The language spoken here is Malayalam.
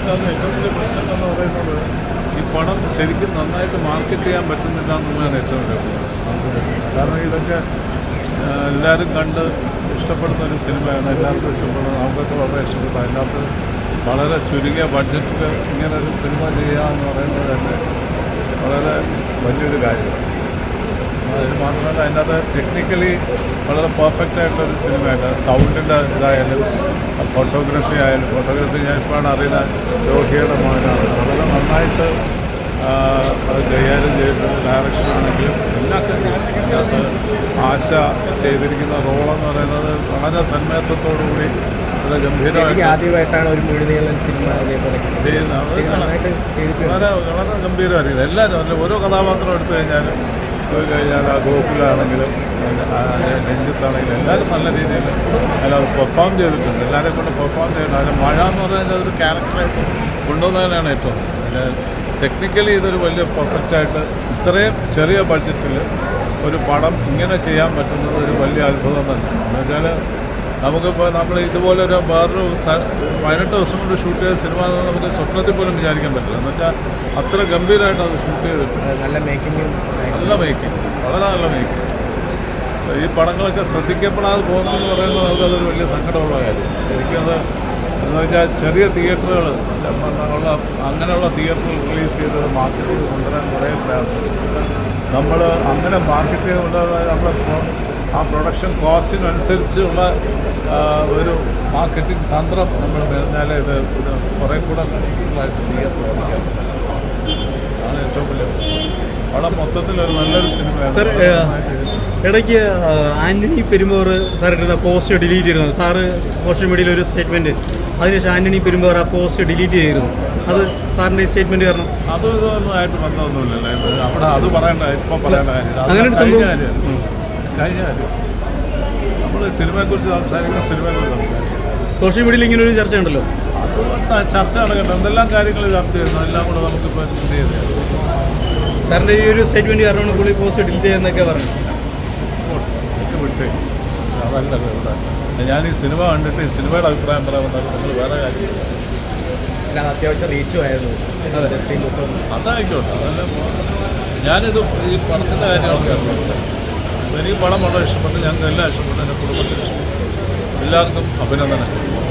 ഉണ്ടാകുന്ന ഏറ്റവും വലിയ പ്രശ്നം എന്ന് പറയുന്നത് ഈ പണം ശരിക്കും നന്നായിട്ട് മാർക്കറ്റ് ചെയ്യാൻ പറ്റുന്നില്ല എന്നുള്ളതാണ് ഏറ്റവും വലിയ പ്രശ്നം. കാരണം ഇതൊക്കെ എല്ലാവരും കണ്ട് ഇഷ്ടപ്പെടുന്ന ഒരു സിനിമയാണ്. എല്ലാവർക്കും ഇഷ്ടപ്പെടുന്നത് നമുക്കൊക്കെ വളരെ ഇഷ്ടപ്പെട്ടു അതിനകത്ത് വളരെ ചുരുങ്ങിയ ബഡ്ജറ്റിൽ ഇങ്ങനെ ഒരു സിനിമ ചെയ്യുക എന്ന് പറയുന്നത് തന്നെ വളരെ വലിയൊരു കാര്യമാണ്. അത് മാത്രമല്ല അതിനകത്ത് ടെക്നിക്കലി വളരെ പെർഫെക്റ്റ് ആയിട്ടൊരു സിനിമയാണ് സൗണ്ടിന്റെ ഇതായാലും ഫോട്ടോഗ്രാഫി ആയാലും ഫോട്ടോഗ്രാഫി ഞാൻ ഇപ്പോഴാണ് അറിയുന്ന രോഹിയുടെ മകനാണ് വളരെ നന്നായിട്ട് അത് കൈകാര്യം ചെയ്തിട്ടുണ്ട്. ഡയറക്ഷൻ ആണെങ്കിലും എല്ലാ കാര്യങ്ങളും അതിനകത്ത് ആശ ചെയ്തിരിക്കുന്ന റോളെന്ന് പറയുന്നത് വളരെ തന്മയത്വത്തോടുകൂടി വളരെ ഗംഭീരമായിട്ടാണ് ഗംഭീരമായിട്ട് ആദ്യമായിട്ടാണ് ഒരു സിനിമ വളരെ വളരെ ഗംഭീരമായിരിക്കും എല്ലാവരും അല്ല ഓരോ കഥാപാത്രം എടുത്തു കഴിഞ്ഞാൽ പോയി കഴിഞ്ഞാൽ ആ ഗോകുലാണെങ്കിലും രഞ്ജിത്താണെങ്കിലും എല്ലാവരും നല്ല രീതിയിൽ എല്ലാവരും പെർഫോം ചെയ്തിട്ടുണ്ട്. എല്ലാവരെയും കൊണ്ട് പെർഫോം ചെയ്തിട്ടുണ്ട്. അതിന് മഴ എന്ന് പറയുന്നത് ഒരു ക്യാരക്ടറായിട്ട് കൊണ്ടുവന്നതിനാണ് ഏറ്റവും. അതിന്റെ ടെക്നിക്കലി ഇതൊരു വലിയ പെർഫെക്റ്റായിട്ട് ഇത്രയും ചെറിയ ബഡ്ജറ്റിൽ ഒരു പടം ഇങ്ങനെ ചെയ്യാൻ പറ്റുന്നത് ഒരു വലിയ അത്ഭുതം തന്നെ. എന്ന് വെച്ചാൽ നമുക്കിപ്പോൾ നമ്മൾ ഇതുപോലെ ഒരു വേറൊരു പതിനെട്ട് ദിവസം കൊണ്ട് ഷൂട്ട് ചെയ്ത സിനിമ നമുക്ക് സ്വപ്നത്തിൽ പോലും വിചാരിക്കാൻ പറ്റില്ല. എന്ന് വെച്ചാൽ അത്ര ഗംഭീരമായിട്ട് അത് ഷൂട്ട് ചെയ്ത് നല്ല മേക്കിംഗ് നല്ല മേക്കിംഗ് വളരെ നല്ല മേക്കിംഗ് ഈ പടങ്ങളൊക്കെ ശ്രദ്ധിക്കപ്പെടാതെ പോകുന്നതെന്ന് പറയുന്നത് നമുക്ക് അതൊരു വലിയ സങ്കടമുള്ള കാര്യം. എനിക്കത് എന്ന് വെച്ചാൽ ചെറിയ തിയേറ്ററുകൾ ഉള്ള അങ്ങനെയുള്ള തിയേറ്ററുകൾ റിലീസ് ചെയ്തത് മാർക്കറ്റ് ചെയ്ത് കൊണ്ടുവരാൻ കുറേ പ്രയാസം നമ്മൾ അങ്ങനെ മാർക്കറ്റ് ചെയ്ത് കൊണ്ടുവന്നാൽ നമ്മുടെ ആ പ്രൊഡക്ഷൻ കോസ്റ്റിനനുസരിച്ചുള്ള ഒരു മാർക്കറ്റിംഗ് തന്ത്രം നമ്മൾ വരുന്നാൽ ഇത് ഇത് കുറേ കൂടെ തിയേറ്റർ ഓടിക്കാൻ പറ്റും അതാണ് ഏറ്റവും വലിയ അവിടെ മൊത്തത്തിൽ ഒരു നല്ലൊരു സിനിമയാണ്. ഇടയ്ക്ക് ആന്റണി പെരുമ്പോർ സാർ ഇടുന്ന പോസ്റ്റ് ഡിലീറ്റ് ചെയ്തിരുന്നു. സാറ് സോഷ്യൽ മീഡിയയിൽ ഒരു സ്റ്റേറ്റ്മെന്റ്. അതിനുശേഷം ആന്റണി പെരുമ്പോർ ആ പോസ്റ്റ് ഡിലീറ്റ് ചെയ്തിരുന്നു. അത് സാറിന്റെ സ്റ്റേറ്റ്മെന്റ് കാരണം? അത് ഇതൊന്നും ആയിട്ട് ബന്ധമൊന്നുമില്ലല്ലോ. അവിടെ അത് പറയേണ്ട ഇപ്പം പറയേണ്ട കാര്യം അങ്ങനെ ഒരു സംഭവം- കഴിഞ്ഞ കാര്യം. നമ്മൾ സിനിമയെക്കുറിച്ച് സംസാരിക്കുന്ന സിനിമയെക്കുറിച്ച് സംസാരിക്കും. സോഷ്യൽ മീഡിയയിൽ ഇങ്ങനെ ഒരു ചർച്ച ഉണ്ടല്ലോ അതുകൊണ്ട് ചർച്ച നടക്കട്ടെ. എന്തെല്ലാം കാര്യങ്ങൾ ചർച്ച ചെയ്യുന്നു എല്ലാം കൂടെ നമുക്കിപ്പോൾ എന്ത് ചെയ്ത് സാറിന്റെ ഈ ഒരു സ്റ്റേറ്റ്മെന്റ് കാരണമാണ് കൂടി പോസ്റ്റ് ഡിലീറ്റ് ചെയ്യുന്നൊക്കെ പറഞ്ഞു വിട്ടേ. അതല്ലല്ലോ ഇവിടെ. ഞാൻ ഈ സിനിമ കണ്ടിട്ട് ഈ സിനിമയുടെ അഭിപ്രായം പറയാമെന്നാൽ നമ്മൾ വേറെ കാര്യം അത്യാവശ്യം റീച്ചും ആയിരുന്നു. അതായിക്കോട്ടെ. അതല്ല ഞാനിത് ഈ പണത്തിന്റെ കാര്യങ്ങളൊക്കെ അറിയാം എനിക്ക് പടം വളരെ ഇഷ്ടപ്പെട്ടു. ഞങ്ങൾക്ക് എല്ലാം ഇഷ്ടപ്പെട്ടു. എന്റെ കുടുംബത്തിന് ഇഷ്ടപ്പെട്ടു. എല്ലാവർക്കും അഭിനന്ദനം